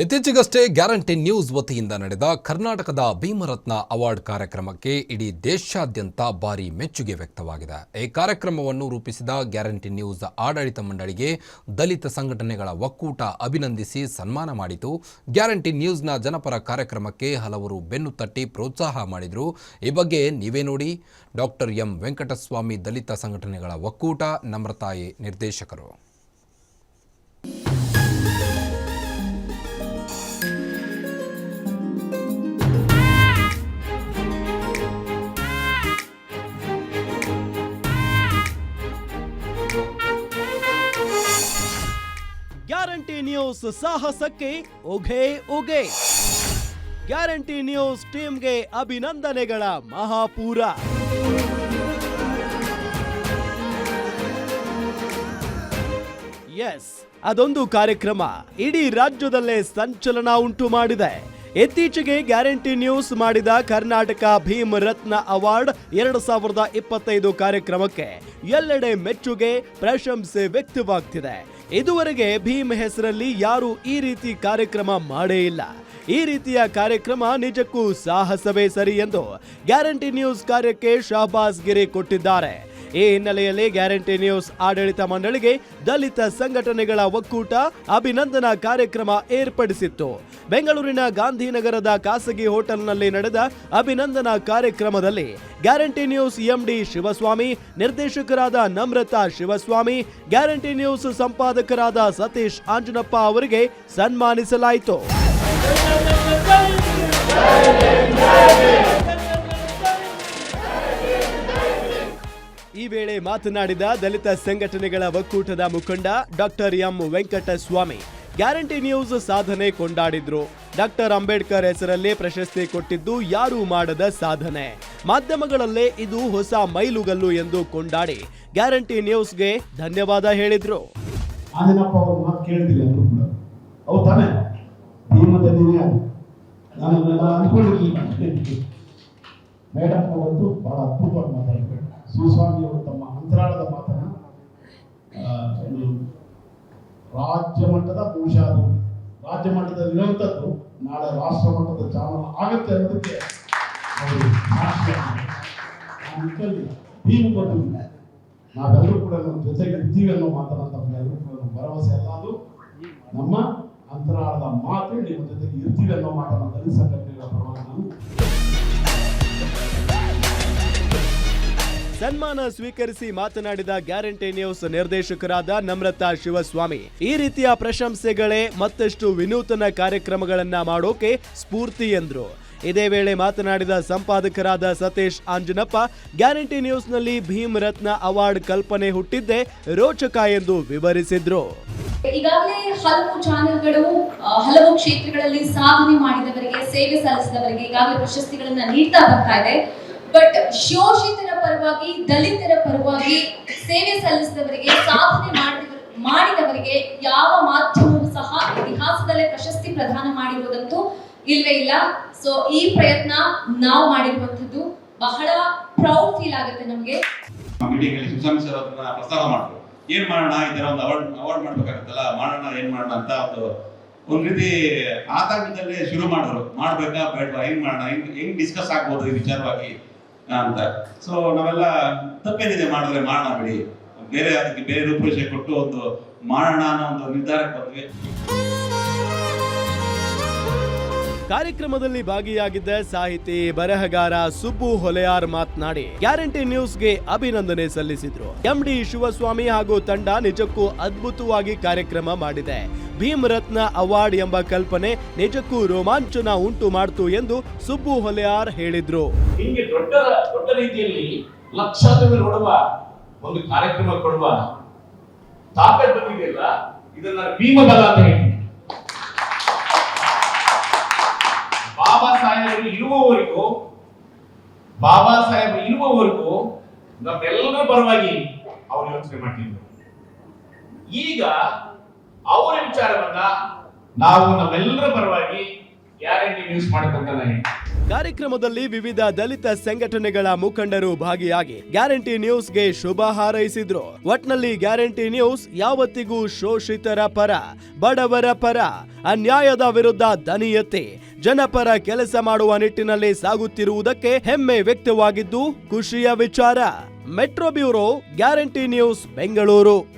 ಇತ್ತೀಚೆಗಷ್ಟೇ guarantee news ವತಿಯಿಂದ ನಡೆದ ಕರ್ನಾಟಕದ ಭೀಮರತ್ನ ಅವಾರ್ಡ್ ಕಾರ್ಯಕ್ರಮಕ್ಕೆ ಇಡೀ ದೇಶಾದ್ಯಂತ ಭಾರಿ ಮೆಚ್ಚುಗೆ ವ್ಯಕ್ತವಾಗಿದೆ. ಈ ಕಾರ್ಯಕ್ರಮವನ್ನು ರೂಪಿಸಿದ ಗ್ಯಾರಂಟಿ ನ್ಯೂಸ್ ಆಡಳಿತ ಮಂಡಳಿಗೆ ದಲಿತ ಸಂಘಟನೆಗಳ ಒಕ್ಕೂಟ ಅಭಿನಂದಿಸಿ ಸನ್ಮಾನ ಮಾಡಿತು. ಗ್ಯಾರಂಟಿ ನ್ಯೂಸ್ನ ಜನಪರ ಕಾರ್ಯಕ್ರಮಕ್ಕೆ ಹಲವರು ಬೆನ್ನು ತಟ್ಟಿ ಪ್ರೋತ್ಸಾಹ ಮಾಡಿದರು. ಈ ಬಗ್ಗೆ ನೀವೇ ನೋಡಿ. ಡಾಕ್ಟರ್ ಎಂ ವೆಂಕಟಸ್ವಾಮಿ ದಲಿತ ಸಂಘಟನೆಗಳ ಒಕ್ಕೂಟ, ನಮ್ರತಾಯಿ ನಿರ್ದೇಶಕರು. ನ್ಯೂಸ್ ಸಾಹಸಕ್ಕೆ ಉಗೆ ಉಗೆ ಗ್ಯಾರಂಟಿ ನ್ಯೂಸ್ ಟೀಮ್ಗೆ ಅಭಿನಂದನೆಗಳ ಮಹಾಪೂರ. ಎಸ್ ಅದೊಂದು ಕಾರ್ಯಕ್ರಮ. ಇಡೀ ರಾಜ್ಯದಲ್ಲೇ ಸಂಚಲನ ಉಂಟು ಮಾಡಿದೆ. ಇತ್ತೀಚೆಗೆ ಗ್ಯಾರಂಟಿ ನ್ಯೂಸ್ ಮಾಡಿದ ಕರ್ನಾಟಕ ಭೀಮ್ ರತ್ನ ಅವಾರ್ಡ್ ಎರಡು ಸಾವಿರದ ಇಪ್ಪತ್ತೈದು ಕಾರ್ಯಕ್ರಮಕ್ಕೆ ಎಲ್ಲೆಡೆ ಮೆಚ್ಚುಗೆ, ಪ್ರಶಂಸೆ ವ್ಯಕ್ತವಾಗ್ತಿದೆ. ಇದುವರೆಗೆ ಭೀಮ್ ಹೆಸರಲ್ಲಿ ಯಾರೂ ಈ ರೀತಿ ಕಾರ್ಯಕ್ರಮ ಮಾಡೇ ಇಲ್ಲ. ಈ ರೀತಿಯ ಕಾರ್ಯಕ್ರಮ ನಿಜಕ್ಕೂ ಸಾಹಸವೇ ಸರಿ ಎಂದು ಗ್ಯಾರಂಟಿ ನ್ಯೂಸ್ ಕಾರ್ಯಕ್ಕೆ ಶಹಬಾಸ್ ಗಿರಿ ಕೊಟ್ಟಿದ್ದಾರೆ. ಈ ಹಿನ್ನೆಲೆಯಲ್ಲಿ ಗ್ಯಾರಂಟಿ ನ್ಯೂಸ್ ಆಡಳಿತ ಮಂಡಳಿಗೆ ದಲಿತ ಸಂಘಟನೆಗಳ ಒಕ್ಕೂಟ ಅಭಿನಂದನಾ ಕಾರ್ಯಕ್ರಮ ಏರ್ಪಡಿಸಿತ್ತು. ಬೆಂಗಳೂರಿನ ಗಾಂಧಿನಗರದ ಖಾಸಗಿ ಹೋಟೆಲ್ನಲ್ಲಿ ನಡೆದ ಅಭಿನಂದನಾ ಕಾರ್ಯಕ್ರಮದಲ್ಲಿ ಗ್ಯಾರಂಟಿ ನ್ಯೂಸ್ ಎಂಡಿ ಶಿವಸ್ವಾಮಿ, ನಿರ್ದೇಶಕರಾದ ನಮ್ರತಾ ಶಿವಸ್ವಾಮಿ, ಗ್ಯಾರಂಟಿ ನ್ಯೂಸ್ ಸಂಪಾದಕರಾದ ಸತೀಶ್ ಆಂಜನಪ್ಪ ಅವರಿಗೆ ಸನ್ಮಾನಿಸಲಾಯಿತು. ಮಾತನಾಡಿದ ದಲಿತ ಸಂಘಟನೆಗಳ ಒಕ್ಕೂಟದ ಮುಖಂಡ doctor M Venkataswamy. Guarantee news ಸಾಧನೆ ಕೊಂಡಾಡಿದ್ರು. ಡಾಕ್ಟರ್ ಅಂಬೇಡ್ಕರ್ ಹೆಸರಲ್ಲೇ ಪ್ರಶಸ್ತಿ ಕೊಟ್ಟಿದ್ದು ಯಾರೂ ಮಾಡದ ಸಾಧನೆ. ಮಾಧ್ಯಮಗಳಲ್ಲೇ ಇದು ಹೊಸ ಮೈಲುಗಲ್ಲು ಎಂದು ಕೊಂಡಾಡಿ. ಗ್ಯಾರಂಟಿ ನ್ಯೂಸ್ಗೆ ಧನ್ಯವಾದ ಹೇಳಿದ್ರು. ಮೇಡಮ್ ಅವತ್ತು ಬಹಳ ಅದ್ಭುತವಾಗಿ ಮಾತಾಡಿದ್ರು ಶಿವಸ್ವಾಮಿ ಅವರು ತಮ್ಮ ಅಂತರಾಳದ ಮಾತನ್ನ ಒಂದು ರಾಜ್ಯ ಮಟ್ಟದ ಬಹುಶಃ ಅದು ರಾಜ್ಯ ಮಟ್ಟದಲ್ಲಿ ಇರುವಂಥದ್ದು ನಾಳೆ ರಾಷ್ಟ್ರ ಮಟ್ಟದ ಚಾಲನ ಆಗುತ್ತೆ ಅನ್ನೋದಕ್ಕೆ ಅವರು ನಿಟ್ಟಿನಲ್ಲಿ ಭೀಮ ನಾವೆಲ್ಲರೂ ಕೂಡ ನಮ್ಮ ಜೊತೆಗೆ ಇರ್ತೀವಿ ಅನ್ನೋ ಮಾತನ್ನ ತಮ್ಮೆಲ್ಲರೂ ಕೂಡ ನಮ್ಮ ಭರವಸೆ ಅಲ್ಲ ಅದು. ನಮ್ಮ ಅಂತರಾಳದ ಮಾತು ನಿಮ್ಮ ಜೊತೆಗೆ ಇರ್ತೀವಿ ಅನ್ನೋ ಮಾತನ್ನು ದಲಿತ ಸಂಘಟನೆಗಳ ಸನ್ಮಾನ ಸ್ವೀಕರಿಸಿ ಮಾತನಾಡಿದ ಗ್ಯಾರಂಟಿ ನ್ಯೂಸ್ ನಿರ್ದೇಶಕರಾದ ನಮ್ರತಾ ಶಿವಸ್ವಾಮಿ. ಈ ರೀತಿಯ ಪ್ರಶಂಸೆಗಳೇ ಮತ್ತಷ್ಟು ವಿನೂತನ ಕಾರ್ಯಕ್ರಮಗಳನ್ನ ಮಾಡೋಕೆ ಸ್ಫೂರ್ತಿ ಎಂದರು. ಇದೇ ವೇಳೆ ಮಾತನಾಡಿದ ಸಂಪಾದಕರಾದ ಸತೀಶ್ ಆಂಜನಪ್ಪ, ಗ್ಯಾರಂಟಿ ನ್ಯೂಸ್ನಲ್ಲಿ ಭೀಮ್ ರತ್ನ ಅವಾರ್ಡ್ ಕಲ್ಪನೆ ಹುಟ್ಟಿದ್ದೇ ರೋಚಕ ಎಂದು ವಿವರಿಸಿದ್ರು. ಈಗಾಗಲೇ ಹಲವು ಚಾನೆಲ್ಗಳು ಹಲವು ಕ್ಷೇತ್ರಗಳಲ್ಲಿ ಸಾಧನೆ ಮಾಡಿದವರಿಗೆ, ಸೇವೆ ಸಲ್ಲಿಸಿದವರಿಗೆ ಈಗಾಗಲೇ ಪ್ರಶಸ್ತಿಗಳನ್ನ ನೀಡ್ತಾ ಬರ್ತಾ ಇದೆ. ಬಟ್ ಶೋಷಿತರ ಪರವಾಗಿ, ದಲಿತರ ಪರವಾಗಿ ಸೇವೆ ಸಲ್ಲಿಸಿದವರಿಗೆ, ಸಾಧನೆ ಮಾಡಿದವ, ಮಾಡಿದವರಿಗೆ ಯಾವ ಮಾಧ್ಯಮವೂ ಸಹ ಇತಿಹಾಸದಲ್ಲೇ ಪ್ರಶಸ್ತಿ ಪ್ರದಾನ ಮಾಡಿರುವುದಂತೂ ಇಲ್ಲವೇ ಇಲ್ಲ. ಸೊ ಈ ಪ್ರಯತ್ನ ನಾವು ಮಾಡಿರುವಂತದ್ದು ಬಹಳ ಪ್ರೌಡ್ ಫೀಲ್ ಆಗುತ್ತೆ ನಮಗೆ. ಪ್ರಸ್ತಾವ ಮಾಡಿದ್ರು ಏನ್ ಮಾಡೋಣ? ಈ ತರ ಒಂದು ಅವಾರ್ಡ್ ಅವಾರ್ಡ್ ಮಾಡ್ಬೇಕಾಗತ್ತಲ್ಲ? ಮಾಡೋಣ, ಏನ್ ಮಾಡೋಣ ಅಂತ ಒಂದು, ಒಂದ್ ರೀತಿ ಆತಂಕದಲ್ಲೇ ಶುರು ಮಾಡಿದ್ರು. ಮಾಡ್ಬೇಕಾ ಬೇಡವಾ? ಹೆಂಗ್ ಮಾಡೋಣ? ಹೆಂಗ್ ಹೆಂಗ್ ಡಿಸ್ಕಸ್ ಆಗ್ಬೋದು ಈ ವಿಚಾರವಾಗಿ? ಅಂತ. ಸೊ ನಾವೆಲ್ಲ ತಪ್ಪೇನಿದೆ ಮಾಡಿದ್ರೆ ಮಾಡೋಣ ಬಿಡಿ. ಬೇರೆ ಅದಕ್ಕೆ ಬೇರೆ ರೂಪರೇಷೆ ಕೊಟ್ಟು ಒಂದು ಮಾಡೋಣ ಅನ್ನೋ ಒಂದು ನಿರ್ಧಾರಕ್ಕೆ ಬಂದ್ವಿ. ಕಾರ್ಯಕ್ರಮದಲ್ಲಿ ಭಾಗಿಯಾಗಿದ್ದ ಸಾಹಿತಿ ಬರಹಗಾರ ಸುಬ್ಬು ಹೊಲೆಯಾರ್ ಮಾತನಾಡಿ ಗ್ಯಾರಂಟಿ ನ್ಯೂಸ್ಗೆ ಅಭಿನಂದನೆ ಸಲ್ಲಿಸಿದ್ರು. ಎಂಡಿ ಶಿವಸ್ವಾಮಿ ಹಾಗೂ ತಂಡ ನಿಜಕ್ಕೂ ಅದ್ಭುತವಾಗಿ ಕಾರ್ಯಕ್ರಮ ಮಾಡಿದೆ. ಭೀಮ್ ರತ್ನ ಅವಾರ್ಡ್ ಎಂಬ ಕಲ್ಪನೆ ನಿಜಕ್ಕೂ ರೋಮಾಂಚನ ಉಂಟು ಮಾಡ್ತು ಎಂದು ಸುಬ್ಬು ಹೊಲೆಯಾರ್ ಹೇಳಿದ್ರು. ದೊಡ್ಡ ದೊಡ್ಡ ರೀತಿಯಲ್ಲಿ ಒಂದು ಕಾರ್ಯಕ್ರಮ ಕೊಡುವ ತಾಕತ್ ಬಂದಿದೆಯಲ್ಲ ಇದನ್ನ ಭೀಮಬಲ ಅಂತ ಹೇಳ್ತೀನಿ ಬಾಬಾ ಸಾಹೇಬರು ಇರುವವರೆಗೂ, ಬಾಬಾ ಸಾಹೇಬ್ ಇರುವವರೆಗೂ ನಮ್ಮೆಲ್ಲರ ಪರವಾಗಿ ಅವ್ರು ಯೋಚನೆ ಮಾಡ್ತಿದ್ರು. ಈಗ ಅವರ ವಿಚಾರವನ್ನ ನಾವು ನಮ್ಮೆಲ್ಲರ ಪರವಾಗಿ ಗ್ಯಾರಂಟಿ ಯೂಸ್ ಮಾಡಕ್ಕಂತ ನಾನು ಕಾರ್ಯಕ್ರಮದಲ್ಲಿ ವಿವಿಧ ದಲಿತ ಸಂಘಟನೆಗಳ ಮುಖಂಡರು ಭಾಗಿಯಾಗಿ ಗ್ಯಾರಂಟಿ ನ್ಯೂಸ್ಗೆ ಶುಭ ಹಾರೈಸಿದ್ರು. ಒಟ್ನಲ್ಲಿ ಗ್ಯಾರಂಟಿ ನ್ಯೂಸ್ ಯಾವತ್ತಿಗೂ ಶೋಷಿತರ ಪರ, ಬಡವರ ಪರ, ಅನ್ಯಾಯದ ವಿರುದ್ಧ ದನಿ ಎತ್ತಿ, ಜನಪರ ಕೆಲಸ ಮಾಡುವ ನಿಟ್ಟಿನಲ್ಲಿ ಸಾಗುತ್ತಿರುವುದಕ್ಕೆ ಹೆಮ್ಮೆ ವ್ಯಕ್ತವಾಗಿದ್ದು ಖುಷಿಯ ವಿಚಾರ. Metro bureau, guarantee news Bengaluru.